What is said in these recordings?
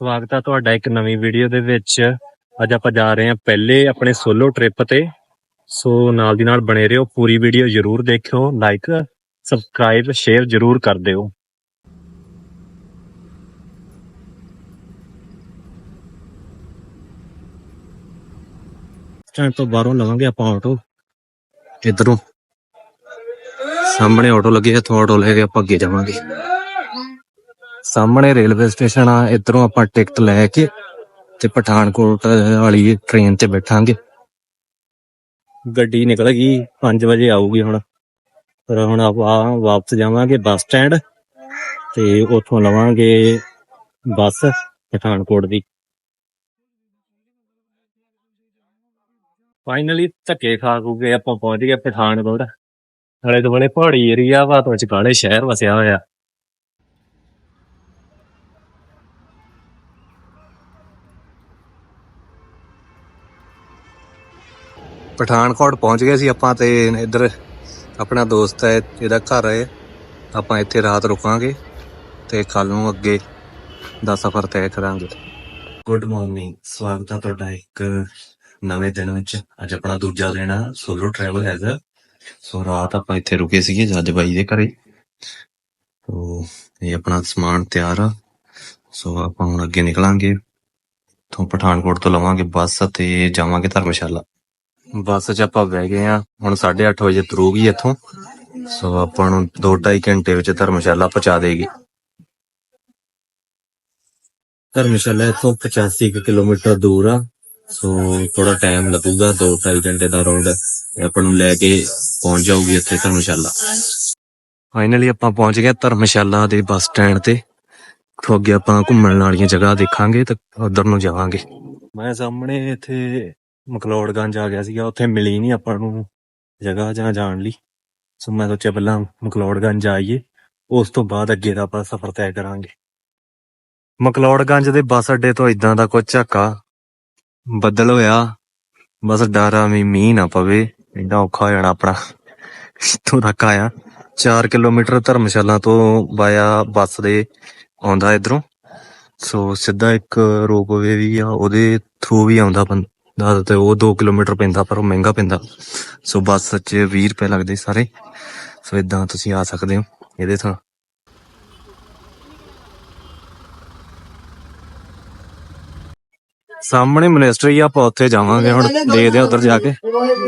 ਸਵਾਗਤ ਹੈ ਤੁਹਾਡਾ ਇੱਕ ਨਵੀਂ ਵੀਡੀਓ ਦੇ ਵਿੱਚ। ਅੱਜ ਆਪਾਂ ਜਾ ਰਹੇ ਹਾਂ ਪਹਿਲੇ ਆਪਣੇ ਸੋਲੋ ਟ੍ਰਿਪ ਤੇ। ਸੋ ਨਾਲ ਦੀ ਨਾਲ ਬਣੇ ਰਹੋ, ਪੂਰੀ ਵੀਡੀਓ ਜਰੂਰ ਦੇਖਿਓ ਲਾਈਕ ਸਬਸਕ੍ਰਾਈਬ ਸ਼ੇਅਰ ਜਰੂਰ ਕਰ ਦਿਓ। ਸਟੈਂਡ ਤੋਂ ਬਾਹਰੋਂ ਲਵਾਂਗੇ ਆਪਾਂ ਆਟੋ ਇਧਰੋਂ। ਸਾਹਮਣੇ ਆਟੋ ਲੱਗੇ ਇੱਥੋਂ ਆਟੋ ਲੈ ਕੇ ਆਪਾਂ ਅੱਗੇ ਜਾਵਾਂਗੇ। ਸਾਹਮਣੇ ਰੇਲਵੇ ਸਟੇਸ਼ਨ ਆ, ਇਧਰੋਂ ਆਪਾਂ ਟਿਕਟ ਲੈ ਕੇ ਤੇ ਪਠਾਨਕੋਟ ਵਾਲੀ ਟ੍ਰੇਨ ਤੇ ਬੈਠਾਂਗੇ। ਗੱਡੀ ਨਿਕਲ ਗਈ 5 ਵਜੇ ਆਊਗੀ ਹੁਣ। ਫਿਰ ਹੁਣ ਆਪਾਂ ਵਾਪਸ ਜਾਵਾਂਗੇ ਬੱਸ ਸਟੈਂਡ ਤੇ ਉੱਥੋਂ ਲਵਾਂਗੇ ਬੱਸ ਪਠਾਨਕੋਟ ਦੀ। ਫਾਈਨਲੀ ਧੱਕੇ ਖਾ ਖੂ ਕੇ ਆਪਾਂ ਪਹੁੰਚ ਗਏ ਪਠਾਨਕੋਟ। ਹਲੇ ਦੁਆਲੇ ਪਹਾੜੀ ਏਰੀਆ ਵਾ, ਤੋਂ ਵਿਚਕਾਲੇ ਸ਼ਹਿਰ ਵਸਿਆ ਹੋਇਆ। ਪਠਾਨਕੋਟ ਪਹੁੰਚ ਗਏ ਸੀ ਆਪਾਂ ਤੇ ਇੱਧਰ ਆਪਣਾ ਦੋਸਤ ਹੈ, ਇਹਦਾ ਘਰ ਹੈ। ਆਪਾਂ ਇੱਥੇ ਰਾਤ ਰੁਕਾਂਗੇ ਤੇ ਕੱਲ ਨੂੰ ਅੱਗੇ ਦਾ ਸਫ਼ਰ ਤੈਅ ਕਰਾਂਗੇ। ਗੁੱਡ ਮਾਰਨਿੰਗ ਸਵਾਗਤ ਹੈ ਤੁਹਾਡਾ ਇੱਕ ਨਵੇਂ ਦਿਨ ਵਿੱਚ। ਅੱਜ ਆਪਣਾ ਦੂਜਾ ਦਿਨ ਆ ਸੋਲੋ ਟਰੈਵਲ ਹੈਗਾ ਸੋ ਰਾਤ ਆਪਾਂ ਇੱਥੇ ਰੁਕੇ ਸੀਗੇ ਜੱਜ ਬਾਈ ਦੇ ਘਰੇ। ਤੋ ਇਹ ਆਪਣਾ ਸਮਾਨ ਤਿਆਰ ਆ। ਸੋ ਆਪਾਂ ਹੁਣ ਅੱਗੇ ਨਿਕਲਾਂਗੇ। ਤੋਂ ਪਠਾਨਕੋਟ ਤੋਂ ਲਵਾਂਗੇ ਬੱਸ ਤੇ ਜਾਵਾਂਗੇ ਧਰਮਸ਼ਾਲਾ। ਬੱਸ 'ਚ ਆਪਾਂ ਬਹਿ ਗਏ ਆ ਹੁਣ 8:30 ਵਜੇ ਤੁਰੂਗੀ ਇੱਥੋਂ। ਸੋ ਆਪਾਂ ਨੂੰ 2.5 ਘੰਟੇ ਵਿੱਚ ਧਰਮਸ਼ਾਲਾ ਪਹੁੰਚਾ ਦੇਗੀ। ਧਰਮਸ਼ਾਲਾ ਇੱਥੋਂ 85 ਕਿਲੋਮੀਟਰ ਦੂਰ ਆ। ਸੋ ਥੋੜਾ ਟਾਈਮ ਲੱਗੂਗਾ 2.5 ਘੰਟੇ ਦਾ ਰੋਡ ਆਪਾਂ ਨੂੰ ਲੈ ਕੇ ਪਹੁੰਚ ਜਾਊਗੀ ਇੱਥੇ ਧਰਮਸ਼ਾਲਾ। ਫਾਈਨਲੀ ਆਪਾਂ ਪਹੁੰਚ ਗਏ ਧਰਮਸ਼ਾਲਾ ਦੇ ਬੱਸ ਸਟੈਂਡ ਤੇ। ਤੋਂ ਅੱਗੇ ਆਪਾਂ ਘੁੰਮਣ ਵਾਲੀਆਂ ਜਗ੍ਹਾ ਦੇਖਾਂਗੇ ਤੇ ਉਧਰ ਨੂੰ ਜਾਵਾਂਗੇ। ਮੈਂ ਸਾਹਮਣੇ ਇੱਥੇ ਮਕਲੋੜਗੰਜ ਆ ਗਿਆ ਸੀਗਾ, ਉੱਥੇ ਮਿਲੀ ਨਹੀਂ ਆਪਾਂ ਨੂੰ ਜਗ੍ਹਾ ਜਾਂ ਜਾਣ ਲਈ। ਸੋ ਮੈਂ ਸੋਚਿਆ ਪਹਿਲਾਂ ਮਕਲੋੜਗੰਜ ਆਈਏ, ਉਸ ਤੋਂ ਬਾਅਦ ਅੱਗੇ ਦਾ ਆਪਾਂ ਸਫ਼ਰ ਤੈਅ ਕਰਾਂਗੇ। ਮਕਲੋੜਗੰਜ ਦੇ ਬੱਸ ਅੱਡੇ ਤੋਂ ਇਦਾਂ ਦਾ ਕੁਝ ਝਾਕਾ ਬੱਦਲ ਹੋਇਆ, ਬਸ ਡਰ ਆ ਵੀ ਮੀਂਹ ਨਾ ਪਵੇ, ਇੰਨਾ ਔਖਾ ਹੋ ਜਾਣਾ ਆਪਣਾ। ਇੱਥੋਂ ਤੱਕ ਆਇਆ 4 ਕਿਲੋਮੀਟਰ ਧਰਮਸ਼ਾਲਾ ਤੋਂ ਬਾਇਆ ਬੱਸ ਦੇ ਆਉਂਦਾ ਇਧਰੋਂ। ਸੋ ਸਿੱਧਾ ਇੱਕ ਰੋਪਵੇ ਵੀ ਆ, ਉਹਦੇ ਥਰੂ ਵੀ ਆਉਂਦਾ ਬੰਦਾ ਤੇ ਉਹ 2 ਕਿਲੋਮੀਟਰ ਪੈਂਦਾ, ਪਰ ਉਹ ਮਹਿੰਗਾ ਪੈਂਦਾ। ਸੋ ਬੱਸ 'ਚ 20 ਰੁਪਏ ਲੱਗਦੇ ਸਾਰੇ। ਸੋ ਇਦਾਂ ਤੁਸੀਂ ਆ ਸਕਦੇ ਹੋ ਇਹਦੇ ਥਾਂ। ਸਾਹਮਣੇ ਮਨਿਸਟਰੀ ਆ, ਆਪਾਂ ਉੱਥੇ ਜਾਵਾਂਗੇ ਹੁਣ, ਦੇਖਦੇ ਆ ਉੱਧਰ ਜਾ ਕੇ।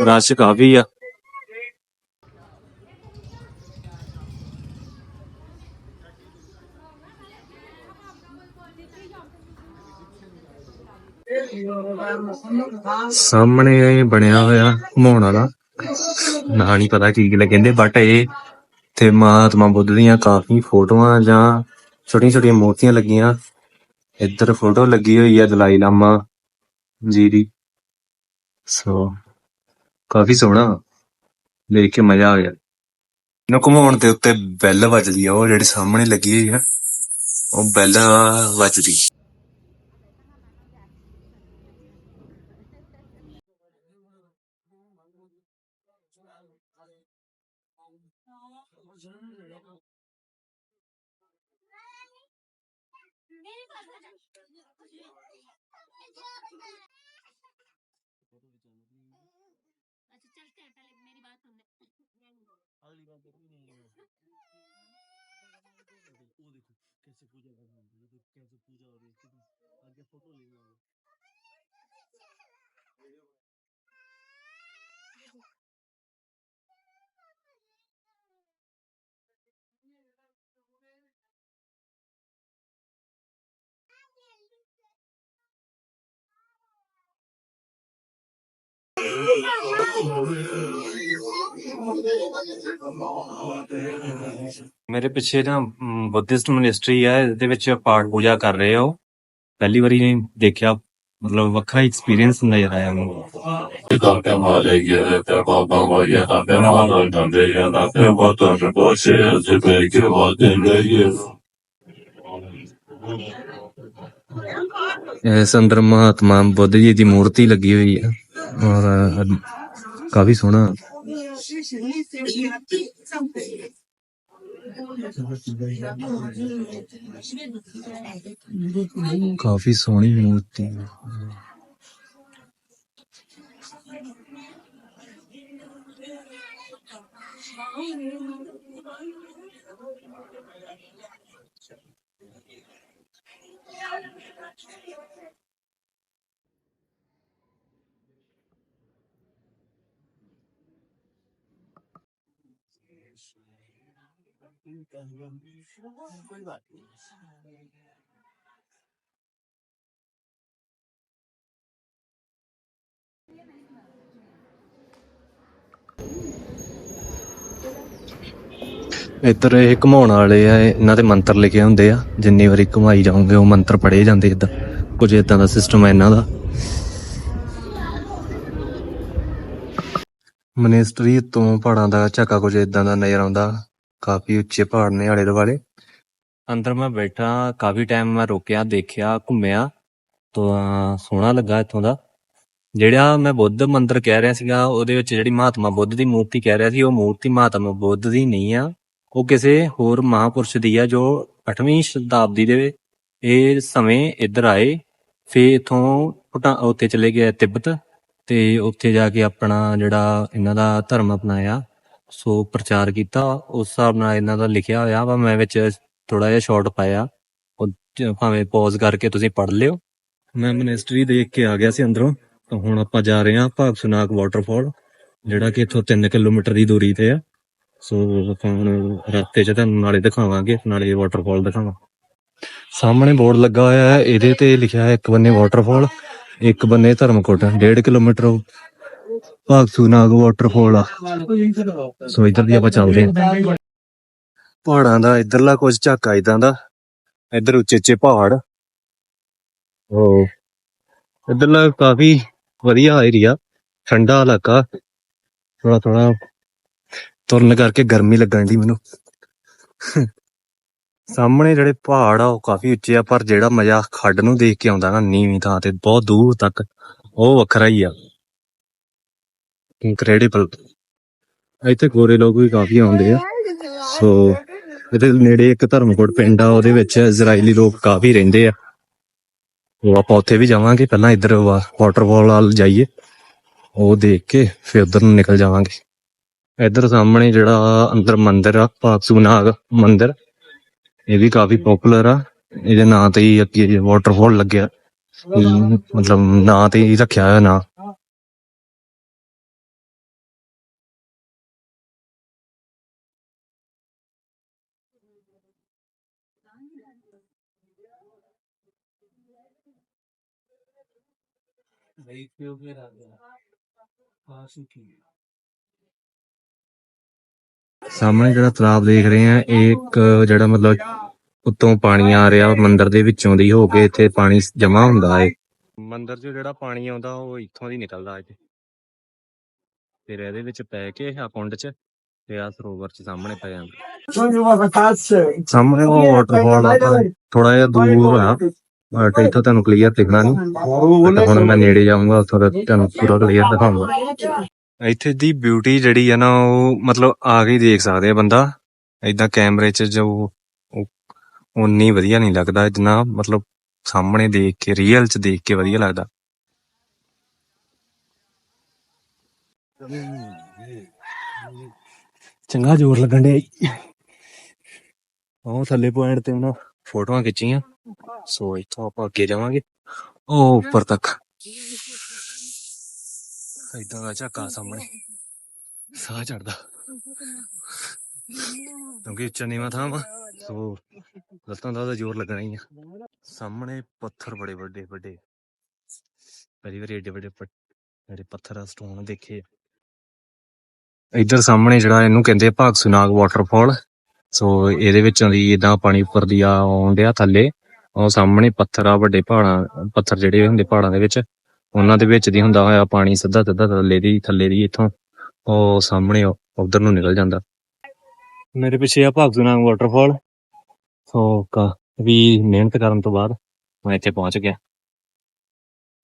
ਰਸ਼ ਕਾਫੀ ਆ। ਸਾਹਮਣੇ ਇਹ ਬਣਿਆ ਹੋਇਆ ਘੁਮਾਉਣ ਵਾਲਾ। ਨਾ ਨਹੀਂ ਪਤਾ ਕੀ ਕੀ ਕਹਿੰਦੇ ਬਟ ਇਹ ਤੇ ਮਹਾਤਮਾ ਬੁੱਧ ਦੀਆਂ ਕਾਫੀ ਫੋਟੋਆਂ ਜਾਂ ਛੋਟੀਆਂ ਛੋਟੀਆਂ ਮੂਰਤੀਆਂ ਲੱਗੀਆਂ। ਇੱਧਰ ਫੋਟੋ ਲੱਗੀ ਹੋਈ ਹੈ ਦਲਾਈ ਲਾਮਾ ਜੀ ਦੀ। ਸੋ ਕਾਫੀ ਸੋਹਣਾ। ਦੇਖ ਕੇ ਮਜ਼ਾ ਆ ਗਿਆ। ਇਹਨੂੰ ਘੁਮਾਉਣ ਦੇ ਉੱਤੇ ਬੈਲ ਵੱਜਦੀ ਆ, ਉਹ ਜਿਹੜੀ ਸਾਹਮਣੇ ਲੱਗੀ ਹੋਈ ਆ, ਉਹ ਬੈਲ ਵੱਜਦੀ। अच्छा चलते हैं पहले मेरी बात सुन ले ਮੇਰੇ ਪਿੱਛੇ ਨਾ ਬੁੱਧਿਸਟ ਮੋਨੈਸਟਰੀ ਹੈ ਇਹਦੇ ਵਿੱਚ ਪਾਠ ਪੂਜਾ ਕਰ ਰਹੇ ਹੋ ਪਹਿਲੀ ਵਾਰੀ ਨਹੀਂ ਦੇਖਿਆ ਮਤਲਬ ਵੱਖਰਾ ਐਕਸਪੀਰੀਅੰਸ ਨਜ਼ਰ ਆਇਆ ਮੈਨੂੰ vaten leye. ਇਸ ਅੰਦਰ ਮਹਾਤਮਾ ਬੁੱਧ ਜੀ ਦੀ ਮੂਰਤੀ ਲੱਗੀ ਹੋਈ ਹੈ ਔਰ ਕਾਫੀ ਸੋਹਣਾ। ਕਾਫੀ ਸੋਹਣੀ ਮੂਰਤੀ। ਹੈ ਇੱਧਰ ਇਹ ਘੁਮਾਉਣ ਵਾਲੇ ਆ, ਇਹਨਾਂ ਦੇ ਮੰਤਰ ਲਿਖੇ ਹੁੰਦੇ ਆ, ਜਿੰਨੀ ਵਾਰੀ ਘੁਮਾਈ ਜਾਓਗੇ, ਉਹ ਮੰਤਰ ਪੜ੍ਹੇ ਜਾਂਦੇ ਇੱਧਰ। ਕੁਝ ਇਦਾਂ ਦਾ ਸਿਸਟਮ ਹੈ ਇਹਨਾਂ ਦਾ। ਮਨਿਸਟਰੀ ਤੋਂ ਪਹਾੜਾਂ ਦਾ ਝਾਕਾ ਕੁਝ ਇਦਾਂ ਦਾ ਨਜ਼ਰ ਆਉਂਦਾ। ਕਾਫੀ ਉੱਚੇ ਪਹਾੜ ਨੇ ਆਲੇ ਦੁਆਲੇ। ਅੰਦਰ ਮੈਂ ਬੈਠਾ, ਕਾਫੀ ਟਾਈਮ ਮੈਂ ਰੁਕਿਆ, ਦੇਖਿਆ, ਘੁੰਮਿਆ, ਤਾਂ ਸੋਹਣਾ ਲੱਗਾ ਇੱਥੋਂ ਦਾ। ਜਿਹੜਾ ਮੈਂ ਬੁੱਧ ਮੰਦਿਰ ਕਹਿ ਰਿਹਾ ਸੀਗਾ, ਉਹਦੇ ਵਿੱਚ ਜਿਹੜੀ ਮਹਾਤਮਾ ਬੁੱਧ ਦੀ ਮੂਰਤੀ ਕਹਿ ਰਿਹਾ ਸੀ, ਉਹ ਮੂਰਤੀ ਮਹਾਤਮਾ ਬੁੱਧ ਦੀ ਨਹੀਂ ਆ। ਉਹ ਕਿਸੇ ਹੋਰ ਮਹਾਪੁਰਸ਼ ਦੀ ਆ, ਜੋ 8ਵੀਂ ਸ਼ਤਾਬਦੀ ਦੇ ਇਹ ਸਮੇਂ ਇੱਧਰ ਆਏ ਫੇ ਇਥੋਂ ਭੂਟਾ, ਉੱਥੇ ਚਲੇ ਗਏ ਤਿੱਬਤ, ਤੇ ਉੱਥੇ ਜਾ ਕੇ ਆਪਣਾ ਜਿਹੜਾ ਇਹਨਾਂ ਦਾ ਧਰਮ ਅਪਣਾਇਆ। ਸੋ ਪ੍ਰਚਾਰ ਕੀਤਾ ਉਸ ਹਿਸਾਬ ਨਾਲ ਇਹਨਾਂ ਦਾ ਲਿਖਿਆ ਹੋਇਆ ਵਾ ਮੈਂ ਵਿੱਚ ਥੋੜਾ ਜਿਹਾ ਸ਼ਾਰਟ ਪਾਇਆ। ਉਹ ਭਾਵੇਂ ਪੌਜ਼ ਕਰਕੇ ਤੁਸੀਂ ਪੜ੍ਹ ਲਿਓ। ਮੈਂ ਮਨਿਸਟਰੀ ਦੇਖ ਕੇ ਆ ਗਿਆ ਸੀ ਅੰਦਰੋਂ ਤਾਂ ਹੁਣ ਆਪਾਂ ਜਾ ਰਹੇ ਹਾਂ ਭਾਗ ਸੁਨਾਗ ਵਾਟਰਫਾਲ ਜਿਹੜਾ ਕਿ ਇੱਥੋਂ 3 ਕਿਲੋਮੀਟਰ ਦੀ ਦੂਰੀ ਤੇ ਆ। ਸੋ ਆਪਾਂ ਹੁਣ ਰਸਤੇ 'ਚ ਤੁਹਾਨੂੰ ਨਾਲੇ ਦਿਖਾਵਾਂਗੇ ਨਾਲੇ ਵਾਟਰਫਾਲ ਦਿਖਾਵਾਂ। ਸਾਹਮਣੇ ਬੋਰਡ ਲੱਗਾ ਹੋਇਆ ਹੈ ਇਹਦੇ ਤੇ ਲਿਖਿਆ ਹੈ ਇੱਕ ਬੰਨੇ ਵਾਟਰਫਾਲ ਇੱਕ ਬੰਨੇ ਧਰਮਕੋਟ 1.5 ਕਿਲੋਮੀਟਰ ਭਾਗਸੂ ਨਾਗ ਵਾਟਰਫਾਲ ਆ। ਸੋ ਇੱਧਰ ਦੀ ਆਪਾਂ ਚੱਲਦੇ ਹਾਂ। ਪਹਾੜਾਂ ਦਾ, ਇਧਰਲਾ ਕੁਝ ਝਾਕਾ ਇਦਾਂ ਦਾ। ਇੱਧਰ ਉੱਚੇ ਉੱਚੇ ਪਹਾੜ। ਉਹ ਇੱਧਰਲਾ ਕਾਫੀ ਵਧੀਆ ਏਰੀਆ ਠੰਡਾ ਇਲਾਕਾ। ਥੋੜਾ ਥੋੜਾ ਤੁਰਨ ਕਰਕੇ ਗਰਮੀ ਲੱਗਣ ਦੀ ਮੈਨੂੰ। ਸਾਹਮਣੇ ਜਿਹੜੇ ਪਹਾੜ ਆ, ਉਹ ਕਾਫੀ ਉੱਚੇ ਆ, ਪਰ ਜਿਹੜਾ ਮਜ਼ਾ ਖੱਡ ਨੂੰ ਦੇਖ ਕੇ ਆਉਂਦਾ ਨਾ, ਨੀਵੀਂ ਥਾਂ ਤੇ, ਬਹੁਤ ਦੂਰ ਤੱਕ, ਉਹ ਵੱਖਰਾ ਹੀ ਆ। ਇਨਕ੍ਰੈਡੀਬਲ ਇੱਥੇ ਗੋਰੇ ਲੋਕ ਵੀ ਕਾਫੀ ਆਉਂਦੇ ਆ। ਸੋ ਇਹਦੇ ਨੇੜੇ ਇੱਕ ਧਰਮਕੋਟ ਪਿੰਡ ਆ, ਉਹਦੇ ਵਿੱਚ ਇਜ਼ਰਾਈਲੀ ਲੋਕ ਕਾਫੀ ਰਹਿੰਦੇ ਆ। ਉਹ ਆਪਾਂ ਉੱਥੇ ਵੀ ਜਾਵਾਂਗੇ, ਪਹਿਲਾਂ ਇੱਧਰ ਵਾਟਰਫਾਲ ਵੱਲ ਜਾਈਏ। ਉਹ ਦੇਖ ਕੇ ਫਿਰ ਉਧਰ ਨੂੰ ਨਿਕਲ ਜਾਵਾਂਗੇ। ਇੱਧਰ ਸਾਹਮਣੇ ਜਿਹੜਾ ਅੰਦਰ ਮੰਦਿਰ ਆ ਭਾਗਸੂ ਨਾਗ ਮੰਦਿਰ, ਇਹ ਵੀ ਕਾਫੀ ਪਪੂਲਰ ਆ। ਇਹਦੇ ਨਾਂ ਤੇ ਹੀ ਅੱਗੇ ਵਾਟਰਫਾਲ ਲੱਗਿਆ। ਮਤਲਬ ਨਾਂ ਤੇ ਹੀ ਰੱਖਿਆ ਹੋਇਆ ਨਾਂ। ਸਾਹਮਣੇ ਜਿਹੜਾ ਤਲਾਬ ਦੇਖ ਰਹੇ ਆ ਇਹ ਇੱਕ ਜਿਹੜਾ ਮਤਲਬ ਉੱਤੋਂ ਪਾਣੀ ਆ ਰਿਹਾ ਮੰਦਿਰ ਦੇ ਵਿੱਚੋਂ ਦੀ ਹੋ ਕੇ ਇੱਥੇ ਪਾਣੀ ਜਮਾ ਹੁੰਦਾ ਹੈ ਮੰਦਿਰ 'ਚ ਜਿਹੜਾ ਪਾਣੀ ਆਉਂਦਾ ਉਹ ਇੱਥੋਂ ਦੀ ਨਿਕਲਦਾ ਹੈ ਫਿਰ ਇਹਦੇ ਵਿੱਚ ਪੈ ਕੇ ਆ ਕੁੰਡ 'ਚ ਤੇ ਆ ਸਰੋਵਰ 'ਚ ਸਾਹਮਣੇ ਪੈ ਜਾਂਦਾ ਸਾਹਮਣੇ ਉਹ ਵਾਟਰਫਾਲ ਆ ਥੋੜਾ ਜਿਹਾ ਦੂਰ ਆ ਬਟ ਇੱਥੋਂ ਤੁਹਾਨੂੰ ਕਲੀਅਰ ਦਿਖਣਾ ਨਹੀਂ ਹੁਣ ਮੈਂ ਨੇੜੇ ਜਾਊਂਗਾ ਉੱਥੋਂ ਦਾ ਤੁਹਾਨੂੰ ਪੂਰਾ ਕਲੀਅਰ ਦਿਖਾਊਂਗਾ। ਇੱਥੇ ਦੀ ਬਿਊਟੀ ਜਿਹੜੀ ਆ ਨਾ ਉਹ ਮਤਲਬ ਆ ਕੇ ਹੀ ਦੇਖ ਸਕਦੇ ਆ ਬੰਦਾ। ਏਦਾਂ ਕੈਮਰੇ 'ਚ ਜੋ ਉਹ ਉਨੀ ਵਧੀਆ ਨਹੀਂ ਲੱਗਦਾ ਜਿੰਨਾ ਮਤਲਬ ਸਾਹਮਣੇ ਦੇਖ ਕੇ ਰੀਅਲ 'ਚ ਦੇਖ ਕੇ ਵਧੀਆ ਲੱਗਦਾ। ਚੰਗਾ ਜ਼ੋਰ ਲੱਗਣ ਦੇ ਉਹ ਥੱਲੇ ਪੁਆਇੰਟ ਤੇ ਉਹਨਾਂ ਫੋਟੋਆਂ ਖਿੱਚੀਆਂ। ਸੋ ਇੱਥੋਂ ਆਪਾਂ ਅੱਗੇ ਜਾਵਾਂਗੇ ਉਹ ਉੱਪਰ ਤੱਕ ਇਦਾਂ ਦਾ ਝਾਕਾ ਸਾਹਮਣੇ ਸਾਹ ਚੜਦਾ ਕਿਉਂਕਿ ਉੱਚਾ ਨੀਵਾਂ ਥਾਂ ਵਾ ਸੋ ਲੱਤਾਂ ਦਾ ਜ਼ੋਰ ਲੱਗਣਾ ਹੀ ਆ ਸਾਹਮਣੇ ਪੱਥਰ ਬੜੇ ਵੱਡੇ ਵੱਡੇ ਪਹਿਲੀ ਵਾਰੀ ਏਡੇ ਵੱਡੇ ਜਿਹੜੇ ਪੱਥਰ ਆ ਸਟੋਨ ਦੇਖੇ ਇੱਧਰ ਸਾਹਮਣੇ ਜਿਹੜਾ ਇਹਨੂੰ ਕਹਿੰਦੇ ਭਾਗ ਸੁਨਾਗ ਵਾਟਰਫਾਲ ਸੋ ਇਹਦੇ ਵਿੱਚੋਂ ਦੀ ਇਦਾਂ ਪਾਣੀ ਉੱਪਰ ਦੀ ਆ ਆਉਣ ਡਿਆ ਥੱਲੇ ਉਹ ਸਾਹਮਣੇ ਪੱਥਰ ਆ, ਵੱਡੇ ਪਹਾੜਾਂ, ਪੱਥਰ ਜਿਹੜੇ ਹੁੰਦੇ ਪਹਾੜਾਂ ਦੇ ਵਿੱਚ, ਉਹਨਾਂ ਦੇ ਵਿੱਚ ਦੀ ਹੁੰਦਾ ਹੋਇਆ ਪਾਣੀ ਸਿੱਧਾ ਸਿੱਧਾ ਥੱਲੇ ਦੀ ਥੱਲੇ ਦੀ ਇੱਥੋਂ, ਉਹ ਸਾਹਮਣੇ ਉਧਰ ਨੂੰ ਨਿਕਲ ਜਾਂਦਾ। ਮੇਰੇ ਪਿੱਛੇ ਆ ਭਾਗਸੂਨਾਗ ਵਾਟਰਫਾਲ ਸੋ ਵੀ ਮਿਹਨਤ ਕਰਨ ਤੋਂ ਬਾਅਦ ਮੈਂ ਇੱਥੇ ਪਹੁੰਚ ਗਿਆ।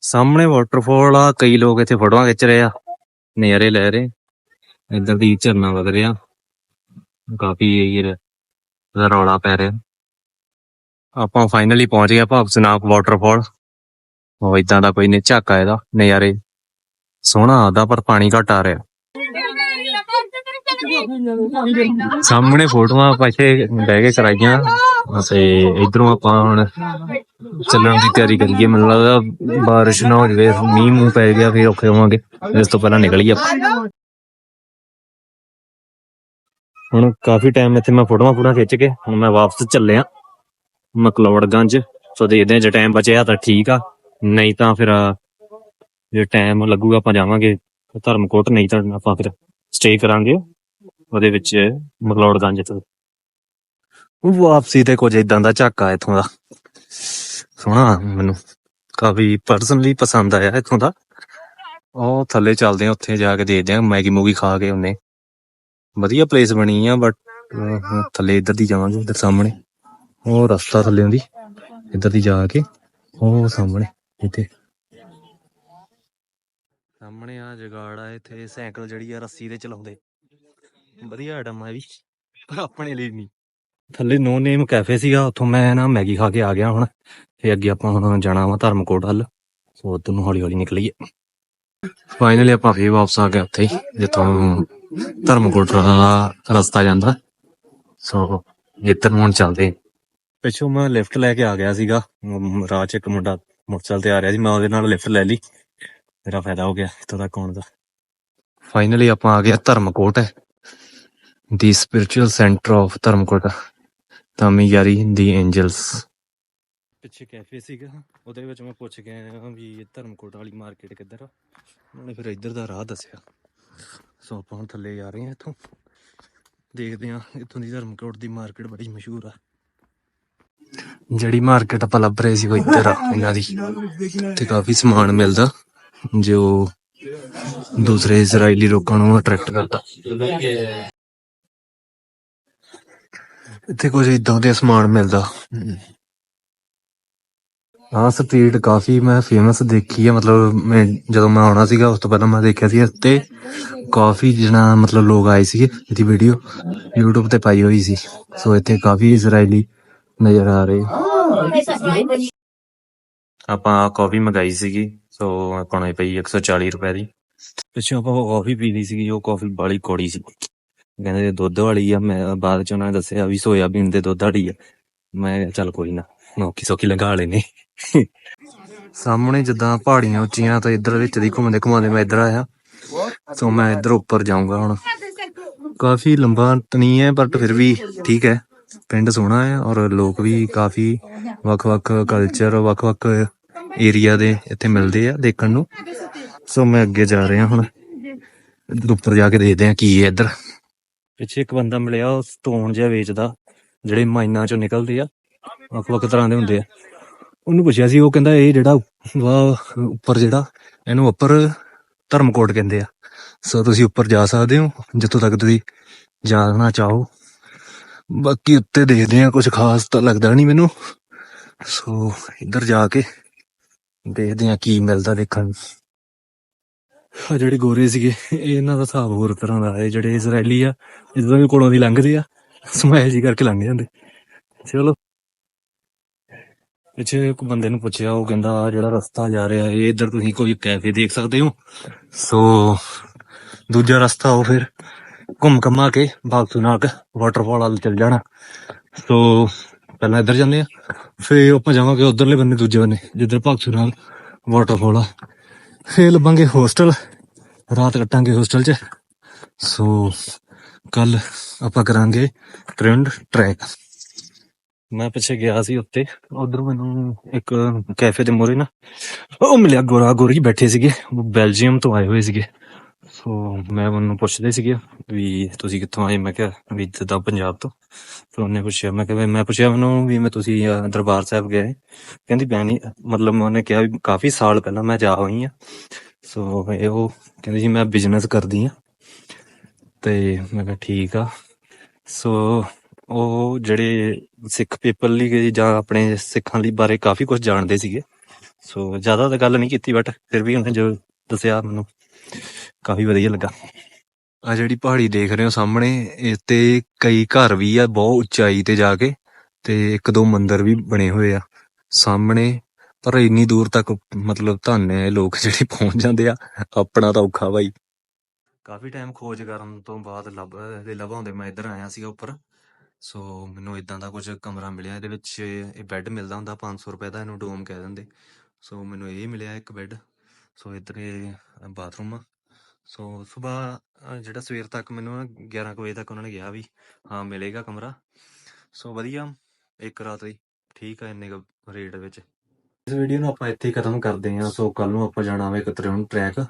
ਸਾਹਮਣੇ ਵਾਟਰਫਾਲ ਆ, ਕਈ ਲੋਕ ਇੱਥੇ ਫੋਟੋਆਂ ਖਿੱਚ ਰਹੇ ਆ, ਨਜ਼ਾਰੇ ਲੈ ਰਹੇ। ਇੱਧਰ ਦੀ ਝਰਨਾ ਵਗ ਰਿਹਾ। ਕਾਫੀ ਏਰੀਆ ਰੌਲਾ ਪੈ ਰਿਹਾ। ਆਪਾਂ ਫਾਈਨਲੀ ਪਹੁੰਚ ਗਏ ਭਗਤਨਾਕ ਵਾਟਰਫਾਲ ਉਹ ਇਦਾਂ ਦਾ ਕੋਈ ਨਹੀਂ ਝਾਕਾ ਇਹਦਾ, ਨਜ਼ਾਰੇ। ਸੋਹਣਾ ਆਦਾ, ਪਰ ਪਾਣੀ ਘਟ ਆ ਰਿਹਾ। ਸਾਹਮਣੇ ਫੋਟੋਆਂ ਆਪਾਂ ਇੱਥੇ ਬਹਿ ਕੇ ਕਰਾਈਆਂ। ਤੇ ਇਧਰੋਂ ਆਪਾਂ ਹੁਣ ਚੱਲਣ ਦੀ ਤਿਆਰੀ ਕਰੀਏ। ਮੈਨੂੰ ਲੱਗਦਾ ਬਾਰਿਸ਼ ਨਾ ਹੋ ਜਾਵੇ, ਮੀਂਹ ਮੂੰਹ ਪੈ ਗਿਆ, ਫਿਰ ਔਖੇ ਹੋਵਾਂਗੇ। ਇਸ ਤੋਂ ਪਹਿਲਾਂ ਨਿਕਲੀਏ ਆਪਾਂ। ਹੁਣ ਕਾਫੀ ਟਾਈਮ ਇੱਥੇ ਮੈਂ ਫੋਟੋਆਂ ਫੋਟੋਆਂ ਖਿੱਚ ਕੇ, ਹੁਣ ਮੈਂ ਵਾਪਸ ਚੱਲਿਆ। ਮਕਲੌੜਗੰਜ। ਸੋ ਦੇਖਦੇ ਹਾਂ ਜੇ ਟਾਈਮ ਬਚਿਆ ਤਾਂ ਠੀਕ ਆ। ਨਹੀਂ ਤਾਂ ਫਿਰ, ਜੇ ਟਾਈਮ ਲੱਗੂਗਾ ਆਪਾਂ ਜਾਵਾਂਗੇ ਧਰਮਕੋਟ, ਨਹੀਂ ਤਾਂ ਆਪਾਂ ਫਿਰ ਸਟੇ ਕਰਾਂਗੇ ਉਹਦੇ ਵਿੱਚ ਮਕਲੌੜਗੰਜ ਤੋਂ। ਵਾਪਸੀ ਤੇ ਕੁਝ ਇਦਾਂ ਦਾ ਝਾਕਾ ਇਥੋਂ ਦਾ। ਸੋਹਣਾ ਮੈਨੂੰ ਕਾਫੀ ਪਰਸਨਲੀ ਪਸੰਦ ਆਇਆ ਇੱਥੋਂ ਦਾ। ਉਹ ਥੱਲੇ ਚੱਲਦੇ ਆ ਉੱਥੇ ਜਾ ਕੇ ਦੇਖਦੇ ਆ ਮੈਗੀ ਮੂਗੀ ਖਾ ਕੇ ਉਹਨੇ ਵਧੀਆ ਪਲੇਸ ਬਣੀ ਆ ਬਟ ਥੱਲੇ ਇੱਧਰ ਦੀ ਜਾਵਾਂਗੇ ਇੱਧਰ ਸਾਹਮਣੇ। ਉਹ ਰਸਤਾ ਥੱਲੇ ਹੁੰਦੀ ਇੱਧਰ ਦੀ ਜਾ ਕੇ ਉਹ ਸਾਹਮਣੇ ਇੱਥੇ। ਸਾਹਮਣੇ ਆ ਜਗਾੜ ਆ ਇੱਥੇ ਸਾਈਕਲ ਜਿਹੜੀ ਆ ਰੱਸੀ ਤੇ ਚਲਾਉਂਦੇ। ਵਧੀਆ ਆਈਟਮ ਆ ਵੀ ਪਰ ਆਪਣੇ ਲਈ ਨਹੀਂ। ਥੱਲੇ ਨੋ ਨੇਮ ਕੈਫੇ ਸੀਗਾ ਉੱਥੋਂ ਮੈਂ ਨਾ ਮੈਗੀ ਖਾ ਕੇ ਆ ਗਿਆ ਹੁਣ ਤੇ ਅੱਗੇ ਆਪਾਂ ਹੁਣ ਜਾਣਾ ਵਾ ਧਰਮਕੋਟ ਵੱਲ ਸੋ ਉੱਧਰ ਨੂੰ ਹੌਲੀ ਹੌਲੀ ਨਿਕਲੀਏ। ਫਾਈਨਲੀ ਆਪਾਂ ਫੇਰ ਵਾਪਸ ਆ ਗਏ ਉੱਥੇ ਜਿੱਥੋਂ ਧਰਮਕੋਟ ਦਾ ਰਸਤਾ ਜਾਂਦਾ। ਸੋ ਇੱਧਰ ਨੂੰ ਹੁਣ ਚੱਲਦੇ ਪਿੱਛੋਂ ਮੈਂ ਲਿਫਟ ਲੈ ਕੇ ਆ ਗਿਆ ਸੀਗਾ। ਮ- ਰਾਹ 'ਚ ਇੱਕ ਮੁੰਡਾ ਮੋਟਰਸਾਈਕਲ ਤੇ ਆ ਰਿਹਾ ਸੀ ਮੈਂ ਉਹਦੇ ਨਾਲ ਲਿਫਟ ਲੈ ਲਈ। ਮੇਰਾ ਫਾਇਦਾ ਹੋ ਗਿਆ ਇੱਥੋਂ ਤੱਕ ਆਉਣ ਦਾ। ਫਾਈਨਲੀ ਆਪਾਂ ਆ ਗਏ ਧਰਮਕੋਟ। ਹੈ ਦੀ ਸਪਿਰਚੁਅਲ ਸੈਂਟਰ ਆਫ ਧਰਮਕੋਟ। ਤਾਮੀ ਯਾਰੀ ਦੀ ਐਂਜਲਸ ਪਿੱਛੇ ਕੈਫੇ ਸੀਗਾ ਉਹਦੇ ਵਿੱਚ ਮੈਂ ਪੁੱਛ ਕੇ ਆਇਆ ਵੀ ਇਹ ਧਰਮਕੋਟ ਵਾਲੀ ਮਾਰਕੀਟ ਕਿੱਧਰ ਆ? ਉਹਨੇ ਫਿਰ ਇੱਧਰ ਦਾ ਰਾਹ ਦੱਸਿਆ। ਸੋ ਆਪਾਂ ਹੁਣ ਥੱਲੇ ਜਾ ਰਹੇ ਹਾਂ ਇੱਥੋਂ। ਦੇਖਦੇ ਹਾਂ ਇੱਥੋਂ ਦੀ ਧਰਮਕੋਟ ਦੀ ਮਾਰਕੀਟ ਬੜੀ ਮਸ਼ਹੂਰ ਆ। ਜਿਹੜੀ ਮਾਰਕੀਟ ਆਪਾਂ ਲੱਭ ਰਹੇ ਸੀ ਉਹ ਇੱਧਰ ਆ, ਇਹਨਾਂ ਦੀ। ਤੇ ਕਾਫੀ ਸਮਾਨ ਮਿਲਦਾ, ਜੋ ਦੂਸਰੇ ਇਜ਼ਰਾਈਲੀ ਲੋਕਾਂ ਨੂੰ ਅਟਰੈਕਟ ਕਰਦਾ। ਇੱਥੇ ਕੁਝ ਇਦਾਂ ਦੇ ਸਮਾਨ ਮਿਲਦਾ। ਹਾਂ ਸਟਰੀਟ ਕਾਫੀ ਮੈਂ ਫੇਮਸ ਦੇਖੀ ਹੈ ਮਤਲਬ ਮੈਂ ਜਦੋਂ ਮੈਂ ਆਉਣਾ ਸੀਗਾ, ਉਸ ਤੋਂ ਪਹਿਲਾਂ ਮੈਂ ਦੇਖਿਆ ਸੀ ਤੇ ਕਾਫੀ ਜਣਾ ਮਤਲਬ ਲੋਕ ਆਏ ਸੀਗੇ, ਇਹਦੀ ਵੀਡੀਓ YouTube ਤੇ ਪਾਈ ਹੋਈ ਸੀ। ਸੋ ਇੱਥੇ ਕਾਫੀ ਇਜ਼ਰਾਈਲੀ ਨਜ਼ਰ ਆ ਰਹੇ। ਆਪਾਂ ਕਾਫੀ ਮੰਗਾਈ ਸੀਗੀ, ਸੋ ਆਪਾਂ ਨੂੰ ਇਹ ਪਈ 140 ਰੁਪਏ ਦੀ। ਪਿੱਛੋਂ ਆਪਾਂ ਕਾਫੀ ਪੀ ਲਈ ਸੀਗੀ, ਉਹ ਕਾਫੀ ਬਾਲੀ ਕੌੜੀ ਸੀ। ਕਹਿੰਦੇ ਦੁੱਧ ਵਾਲੀ ਆ, ਮੈਂ ਬਾਅਦ ਚ ਉਹਨਾਂ ਨੇ ਦੱਸਿਆ ਵੀ ਸੋਇਆਬੀਨ ਦੇ ਦੁੱਧ ਵਾਲੀ ਆ। ਮੈਂ ਚੱਲ ਕੋਈ ਨਾ, ਨੌਕੀ ਸੌਕੀ ਲੰਘਾ ਲੈਨੇ ਸਾਹਮਣੇ ਜਿੱਦਾਂ ਪਹਾੜੀਆਂ ਉੱਚੀਆਂ ਤਾਂ ਇੱਧਰ ਵਿੱਚ ਦੀ ਘੁੰਮਦੇ ਘੁਮਾਉਂਦੇ ਮੈਂ ਇੱਧਰ ਆਇਆ। ਸੋ ਮੈਂ ਇੱਧਰ ਉੱਪਰ ਜਾਊਂਗਾ ਹੁਣ। ਕਾਫੀ ਲੰਬਾ ਤਾਂ ਹੈ ਬਟ ਫਿਰ ਵੀ ਠੀਕ ਹੈ। ਪਿੰਡ ਸੋਹਣਾ ਹੈ ਔਰ ਲੋਕ ਵੀ ਕਾਫੀ ਵੱਖ-ਵੱਖ ਕਲਚਰ ਵੱਖ-ਵੱਖ ਏਰੀਆ ਦੇ ਇੱਥੇ ਮਿਲਦੇ ਆ ਦੇਖਣ ਨੂੰ। ਸੋ ਮੈਂ ਅੱਗੇ ਜਾ ਰਿਹਾ ਹੁਣ। ਉੱਪਰ ਜਾ ਕੇ ਦੇਖਦੇ ਆ ਕੀ ਹੈ ਇੱਧਰ। ਪਿੱਛੇ ਇੱਕ ਬੰਦਾ ਮਿਲਿਆ, ਉਹ ਸਟੋਨ ਜਿਹਾ ਵੇਚਦਾ, ਜਿਹੜੇ ਮਾਈਨਾਂ ਚੋਂ ਨਿਕਲਦੇ ਆ, ਵੱਖ-ਵੱਖ ਤਰ੍ਹਾਂ ਦੇ ਹੁੰਦੇ ਆ। ਉਹਨੂੰ ਪੁੱਛਿਆ ਸੀ, ਉਹ ਕਹਿੰਦਾ ਇਹ ਜਿਹੜਾ ਵਾਹ ਉੱਪਰ ਜਿਹੜਾ, ਇਹਨੂੰ ਉੱਪਰ ਧਰਮਕੋਟ ਕਹਿੰਦੇ ਆ। ਸੋ ਤੁਸੀਂ ਉੱਪਰ ਜਾ ਸਕਦੇ ਹੋ, ਜਿੱਥੋਂ ਤੱਕ ਤੁਸੀਂ ਜਾਣਾ ਚਾਹੋ। ਬਾਕੀ ਉੱਤੇ ਦੇਖਦੇ ਆ ਕੁਝ ਖਾਸ ਤਾਂ ਲੱਗਦਾ ਨਹੀਂ ਮੈਨੂੰ। ਸੋ ਇੱਧਰ ਜਾ ਕੇ ਦੇਖਦੇ ਆ ਕੀ ਮਿਲਦਾ ਦੇਖਣ। ਨੂੰ ਆਹ ਜਿਹੜੇ ਗੋਰੇ ਸੀਗੇ, ਇਹਨਾਂ ਦਾ ਹਿਸਾਬ ਹੋਰ ਤਰ੍ਹਾਂ ਦਾ ਹੈ। ਜਿਹੜੇ ਇਜ਼ਰਾਈਲੀ ਆ ਇਦਾਂ ਵੀ ਕੋਲੋਂ ਦੀ ਲੰਘਦੇ ਆ। ਸਮਾਈਲ ਜੀ ਕਰਕੇ ਲੰਘ ਜਾਂਦੇ। ਚਲੋ। ਪਿੱਛੇ ਇੱਕ ਬੰਦੇ ਨੂੰ ਪੁੱਛਿਆ, ਉਹ ਕਹਿੰਦਾ, ਆਹ ਜਿਹੜਾ ਰਸਤਾ ਜਾ ਰਿਹਾ ਇਹ ਇੱਧਰ ਤੁਸੀਂ ਕੋਈ ਕੈਫੇ ਦੇਖ ਸਕਦੇ ਹੋ? ਸੋ ਦੂਜਾ ਰਸਤਾ ਉਹ ਫਿਰ ਘੁੰਮ ਘਮਾ ਕੇ ਬਾਗਸੂ ਨਾਕ ਵਾਟਰਫਾਲ ਵੱਲ ਚੱਲ ਜਾਣਾ। ਸੋ ਪਹਿਲਾਂ ਇੱਧਰ ਜਾਂਦੇ ਆ ਫੇਰ ਆਪਾਂ ਜਾਵਾਂਗੇ ਉਧਰਲੇ ਬੰਨੇ, ਦੂਜੇ ਬੰਨੇ, ਜਿੱਧਰ ਭਗਤੂ ਨਾਗ ਵਾਟਰਫਾਲ ਆ। ਫਿਰ ਲੱਭਾਂਗੇ ਹੋਸਟਲ ਰਾਤ ਕੱਟਾਂਗੇ ਹੋਸਟਲ 'ਚ। ਸੋ ਕੱਲ ਆਪਾਂ ਕਰਾਂਗੇ ਟ੍ਰੈਂਡ ਟਰੈਕ ਮੈਂ ਪਿੱਛੇ ਗਿਆ ਸੀ ਉੱਤੇ ਉਧਰ ਮੈਨੂੰ ਇੱਕ ਕੈਫੇ ਦੇ ਮੋਰੇ ਨਾ, ਉਹ ਮਿਲਿਆ ਗੋਰਾ ਗੋਰੀ ਬੈਠੇ ਸੀਗੇ, ਉਹ ਬੈਲਜੀਅਮ ਤੋਂ ਆਏ ਹੋਏ ਸੀਗੇ। ਸੋ ਮੈਂ ਉਹਨੂੰ ਪੁੱਛਦੇ ਸੀਗੇ ਵੀ ਤੁਸੀਂ ਕਿੱਥੋਂ ਆਏ? ਮੈਂ ਕਿਹਾ ਵੀ ਜਿੱਦਾਂ ਪੰਜਾਬ ਤੋਂ। ਫਿਰ ਉਹਨੇ ਪੁੱਛਿਆ ਮੈਂ ਕਿਹਾ ਵੀ ਮੈਂ ਪੁੱਛਿਆ ਉਹਨੂੰ ਵੀ ਮੈਂ ਤੁਸੀਂ ਅਹ, ਦਰਬਾਰ ਸਾਹਿਬ ਗਏ। ਕਹਿੰਦੀ ਮੈਂ ਮਤਲਬ ਉਹਨੇ ਕਿਹਾ ਵੀ ਕਾਫੀ ਸਾਲ ਪਹਿਲਾਂ ਮੈਂ ਜਾ ਹੋਈ ਆ ਸੋ ਇਹ ਉਹ ਕਹਿੰਦੀ ਜੀ ਮੈਂ ਬਿਜ਼ਨਸ ਕਰਦੀ ਆ ਤੇ ਮੈਂ ਕਿਹਾ ਠੀਕ ਆ। ਸੋ ਉਹ ਜਿਹੜੇ ਸਿੱਖ ਪੀਪਲ ਲਈ ਜਾਂ ਆਪਣੇ ਸਿੱਖਾਂ ਲਈ ਬਾਰੇ ਕਾਫੀ ਕੁਝ ਜਾਣਦੇ ਸੀਗੇ। ਸੋ ਜ਼ਿਆਦਾ ਤਾਂ ਗੱਲ ਨਹੀਂ ਕੀਤੀ ਬਟ ਫਿਰ ਵੀ ਉਹਨੇ ਜੋ ਦੱਸਿਆ ਮੈਨੂੰ। ਕਾਫੀ ਵਧੀਆ ਲੱਗਾ। ਆ ਜਿਹੜੀ ਪਹਾੜੀ ਦੇਖ ਰਹੇ ਹੋ ਸਾਹਮਣੇ ਇਹ ਤੇ ਕਈ ਘਰ ਵੀ ਆ ਬਹੁਤ ਉਚਾਈ ਤੇ ਜਾ ਕੇ ਤੇ ਇੱਕ ਦੋ ਮੰਦਿਰ ਵੀ ਬਣੇ ਹੋਏ ਆ ਸਾਹਮਣੇ। ਪਰ ਇੰਨੀ ਦੂਰ ਤੱਕ ਮਤਲਬ ਧੰਨੇ ਲੋਕ ਜਿਹੜੇ ਪਹੁੰਚ ਜਾਂਦੇ ਆ ਆਪਣਾ ਤਾਂ ਔਖਾ ਬਾਈ। ਕਾਫੀ ਟਾਈਮ ਖੋਜ ਕਰਨ ਤੋਂ ਬਾਅਦ ਲੱਭ ਦੇ ਲਭਾਉਂਦੇ ਮੈਂ ਇੱਧਰ ਆਇਆ ਸੀਗਾ ਉੱਪਰ। ਸੋ ਮੈਨੂੰ ਇਦਾਂ ਦਾ ਕੁਝ ਕਮਰਾ ਮਿਲਿਆ ਇਹਦੇ ਵਿੱਚ ਇਹ ਬੈੱਡ ਮਿਲਦਾ ਹੁੰਦਾ 500 ਰੁਪਏ ਦਾ ਇਹਨੂੰ ਡੋਮ ਕਹਿ ਦਿੰਦੇ। ਸੋ ਮੈਨੂੰ ਇਹ ਮਿਲਿਆ ਇੱਕ ਬੈੱਡ ਸੋ ਇੱਧਰ ਇਹ ਬਾਥਰੂਮ ਆ। ਸੋ ਸਵੇਰ ਜਿਹੜਾ ਸਵੇਰ ਤੱਕ ਮੈਨੂੰ ਨਾ 11 ਕੁ ਵਜੇ ਤੱਕ ਉਹਨਾਂ ਨੇ ਕਿਹਾ ਵੀ, ਹਾਂ, ਮਿਲੇਗਾ ਕਮਰਾ। ਸੋ ਵਧੀਆ, ਇੱਕ ਰਾਤ ਦੀ ਠੀਕ ਆ ਇੰਨੇ ਕੁ ਰੇਟ ਵਿੱਚ। ਇਸ ਵੀਡੀਓ ਨੂੰ ਆਪਾਂ ਇੱਥੇ ਹੀ ਖਤਮ ਕਰਦੇ ਹਾਂ। ਸੋ ਕੱਲ ਨੂੰ ਆਪਾਂ ਜਾਣਾ ਵੇ ਕਤਰੇਉਣ ਟਰੈਕ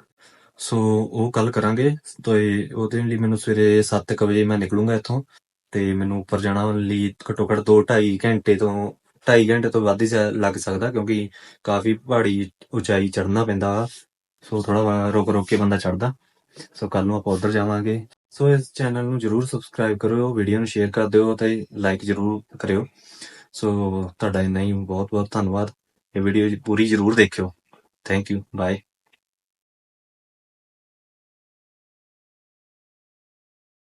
ਸੋ ਉਹ ਕੱਲ ਕਰਾਂਗੇ। ਤੇ ਉਹਦੇ ਲਈ ਮੈਨੂੰ ਸਵੇਰੇ 7 ਵਜੇ ਮੈਂ ਨਿਕਲੂੰਗਾ ਇੱਥੋਂ। ਤੇ ਮੈਨੂੰ ਉੱਪਰ ਜਾਣਾ ਲਈ ਘੱਟੋ ਘੱਟ 2 2.5 ਘੰਟੇ ਤੋਂ, ਢਾਈ ਘੰਟੇ ਤੋਂ ਵੱਧ ਹੀ ਜਾ- ਲੱਗ ਸਕਦਾ, ਕਿਉਂਕਿ ਕਾਫੀ ਪਹਾੜੀ ਉਚਾਈ ਚੜ੍ਹਨਾ ਪੈਂਦਾ ਵਾ। ਸੋ ਥੋੜਾ ਰੁਕ ਰੁਕ ਕੇ ਬੰਦਾ ਚੜਦਾ ਸੋ ਕੱਲ ਨੂੰ ਆਪਾਂ ਉੱਧਰ ਜਾਵਾਂਗੇ। ਸੋ ਇਸ ਚੈਨਲ ਨੂੰ ਜਰੂਰ ਸਬਸਕ੍ਰਾਈਬ ਕਰਿਓ ਵੀਡੀਓ ਨੂੰ ਸ਼ੇਅਰ ਕਰ ਦਿਓ ਤੇ ਲਾਈਕ ਜਰੂਰ ਕਰਿਓ। ਸੋ ਤੁਹਾਡਾ ਇੰਨਾ ਹੀ ਬਹੁਤ ਬਹੁਤ ਧੰਨਵਾਦ। ਇਹ ਵੀਡੀਓ ਪੂਰੀ ਜਰੂਰ ਦੇਖਿਓ। Thank you bye